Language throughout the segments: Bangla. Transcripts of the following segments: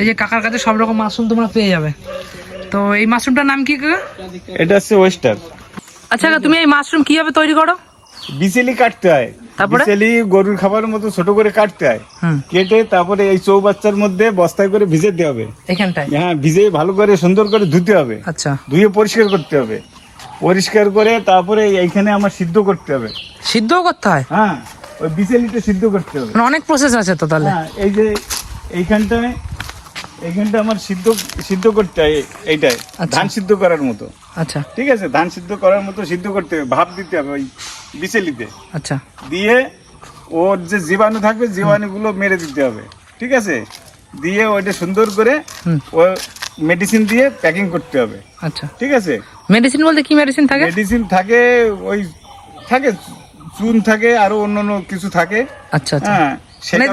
এই যে কাকার কাছে সব রকম মাশরুম তোমরা পেয়ে যাবে। তো এই মাশরুমটার নাম কি কাকা? এটা হচ্ছে ওয়েস্টার আচ্ছা তুমি এই মাশরুম কীভাবে তৈরি করো? বিচেলি কাটতে হয়। তারপরে? বিচেলি গরুর খাবারের মতো ছোট করে কাটতে হয়। কেটে তারপরে এই চৌবাচ্চার মধ্যে বস্তায় করে ভিজে দিতে হবে। এখানটায়? হ্যাঁ ভিজে ভালো করে সুন্দর করে ধুতে হবে। আচ্ছা। ধুয়ে পরিষ্কার করতে হবে। পরিষ্কার করে তারপরে এইখানে আমার সিদ্ধ করতে হবে। সিদ্ধও করতে হয়? হ্যাঁ ওই বিচেলিটা সিদ্ধ করতে হবে। মানে অনেক প্রসেস আছে তো তাহলে। হ্যাঁ এই যে এইখানটায় এইখানটা আমার সিদ্ধ সিদ্ধ করতে হয় এইটাই আচ্ছা। ধান সিদ্ধ করার মতো। আচ্ছা। ঠিক আছে ধান সিদ্ধ করার মতো সিদ্ধ করতে হবে ভাপ দিতে হবে ওই বিচেলিতে। আচ্ছা। দিয়ে ওর যে জীবাণু থাকবে জীবাণুগুলো মেরে দিতে হবে। ঠিক আছে? দিয়ে ওইটা সুন্দর করে ও মেডিসিন দিয়ে প্যাকিং করতে হবে। আচ্ছা। ঠিক আছে? মেডিসিন বলতে কি মেডিসিন থাকে? মেডিসিন থাকে ওই থাকে চুন থাকে আরও অন্যান্য কিছু থাকে। আচ্ছা আচ্ছা। হ্যাঁ মানে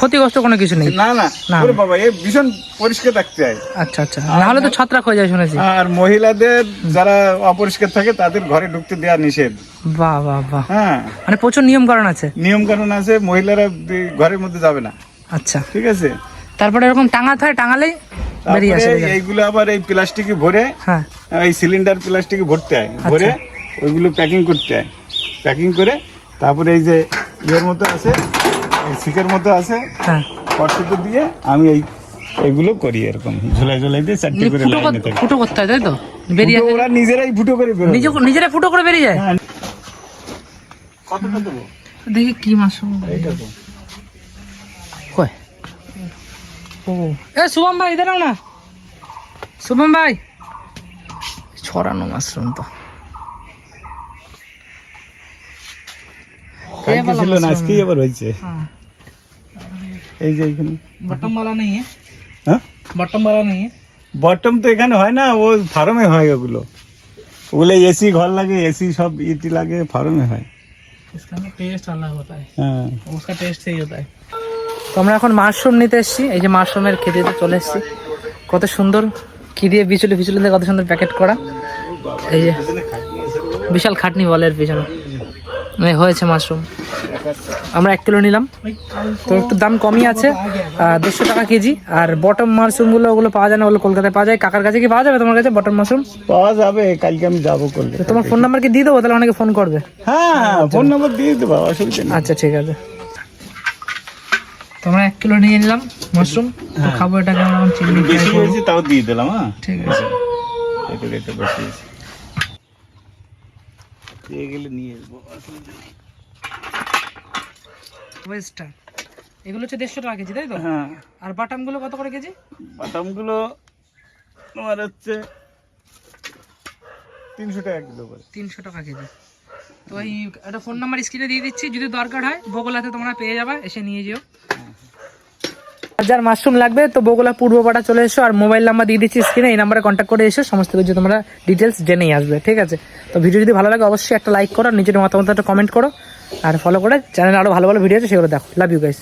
ক্ষতিগ্রস্ত কোনো কিছু নেই? না না। না। ওরে বাবা এ ভীষণ পরিষ্কার থাকতে হয় আচ্ছা আচ্ছা। নাহলে তো ছত্রাক হয়ে যায় শুনেছি। আর মহিলাদের যারা অপরিষ্কার থাকে তাদের ঘরে ঢুকতে দেওয়া নিষেধ। বাহ বাহ বাহ। হ্যাঁ। মানে প্রচুর নিয়ম কারণ আছে? নিয়ম কানুন আছে মহিলারা ঘরের মধ্যে যাবে না। আচ্ছা। ঠিক আছে? তারপরে এরকম টাঙাতে হয় টাঙালেই বেরিয়ে আসে এইগুলো আবার এই প্লাস্টিকে ভরে হ্যাঁ। এই সিলিন্ডার প্লাস্টিকে ভরতে হয়। ভরে ওইগুলো প্যাকিং করতে হয়। প্যাকিং করে তারপরে এই যে ইয়ের মতো আছে মতো আছে। হ্যাঁ। দিয়ে আমি এই এইগুলো করি এরকম। ঝোলাই ঝোলাই দিয়ে চারটে করে ফুটো করতে হয় তাই তো? বেরিয়ে ওরা নিজেরাই ফুটো করে নিজে নিজেরা ফুটো করে বেরিয়ে যায়? হ্যাঁ। কতটা দেবো? দেখি কি এইটা তো। কয় ও। এ শুভম ভাই দাঁড়াও না। শুভম ভাই। ছড়ানো মাশরুম তো। কালকে ছিল না আজকেই আবার হয়েছে। हाँ এই যে এখানে बटन वाला नहीं है হ্যাঁ बटन वाला नहीं है বটম তো এখানে হয় না ও ফার্মে হয় ওগুলো ওগুলো এসি ঘর লাগে এসি সব ইটি লাগে ফার্মে হয় इसका ना टेस्ट अलग होता है হ্যাঁ उसका टेस्ट सही होता है তো আমরা এখন মাশরুম নিতে এসেছি এই যে মাশরুমের খেতে চলে এসেছি কত সুন্দর কি দিয়ে বিচুলি ফিচুলি দিয়ে কত সুন্দর প্যাকেট করা এই যে বিশাল খাটনি বলে এর পিছনে এই হয়েছে মাশরুম। আমরা এক কিলো নিলাম। তো একটু দাম কমই আছে দেড়শো টাকা কেজি। আর বটম মাশরুমগুলো ওগুলো পাওয়া যায় না ওগুলো কলকাতায় পাওয়া যায়। কাকার কাছে কি পাওয়া যাবে তোমার কাছে বটম মাশরুম? পাওয়া যাবে কালকে আমি যাব করলে তোমার ফোন নাম্বার কি দিয়ে দেবো? তাহলে অনেকে ফোন করবে। হ্যাঁ হ্যাঁ ফোন নম্বর দিয়ে দেবো অসুবিধা আচ্ছা ঠিক আছে। তোমরা এক কিলো নিয়ে নিলাম মাশরুম। তো খাব এটাকে আমরা চিংড়ি বেশি হয়েছে তাও দিয়ে দিলাম হ্যাঁ। ঠিক আছে। এটা এটা দিয়ে গেলে নিয়ে আসব। অসুবিধা ওয়েস্টার এগুলো হচ্ছে দেড়শো টাকা কেজি তাই তো? হ্যাঁ। আর বাটামগুলো কত করে কেজি? বাদামগুলো তোমার হচ্ছে তিনশো টাকা কিলো করে। তিনশো টাকা কেজি। তো এই একটা ফোন নাম্বার স্ক্রিনে দিয়ে দিচ্ছি যদি দরকার হয় বগুলাতে তোমরা পেয়ে যাবে এসে নিয়ে যেও। যার মাশরুম লাগবে, তো বগুলা পূর্বপাড়া চলে এসো আর মোবাইল নাম্বার দিয়ে দিচ্ছি স্ক্রিনে, এই নাম্বারে কন্ট্যাক্ট করে এসো, সমস্ত কিছু তোমরা ডিটেলস জেনেই আসবে, ঠিক আছে? তো ভিডিও যদি ভালো লাগে, অবশ্যই একটা লাইক করো নিজের মতামত একটা কমেন্ট করো, আর ফলো করে চ্যানেল আরও ভালো ভালো ভিডিও আছে, সেগুলো দেখো। Love you guys